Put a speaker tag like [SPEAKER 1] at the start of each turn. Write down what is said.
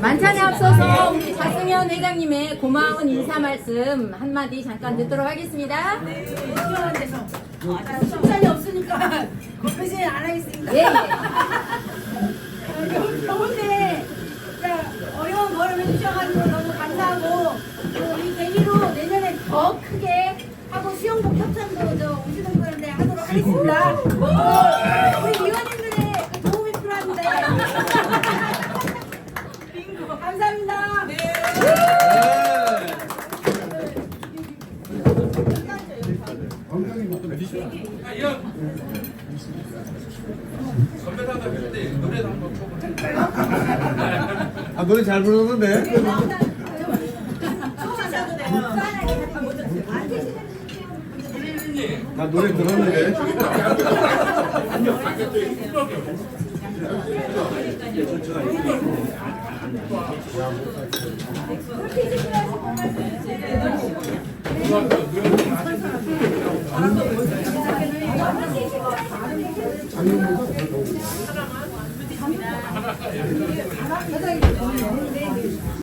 [SPEAKER 1] 만찬에 앞서서 우리 자승현 회장님의 고마운 인사 말씀 한마디 잠깐 듣도록 하겠습니다.
[SPEAKER 2] 네, 시간이 아, 없으니까 회장안 하겠습니다.
[SPEAKER 1] 예. 예.
[SPEAKER 2] 수영복 협찬도 저 오시는 분한테 하도록 하겠습니다. 어, 우리 위원님들의 그 도움이 필요한데 감사합니다.
[SPEAKER 3] 아 노래 잘 부르는데? 나 노래 들었는데.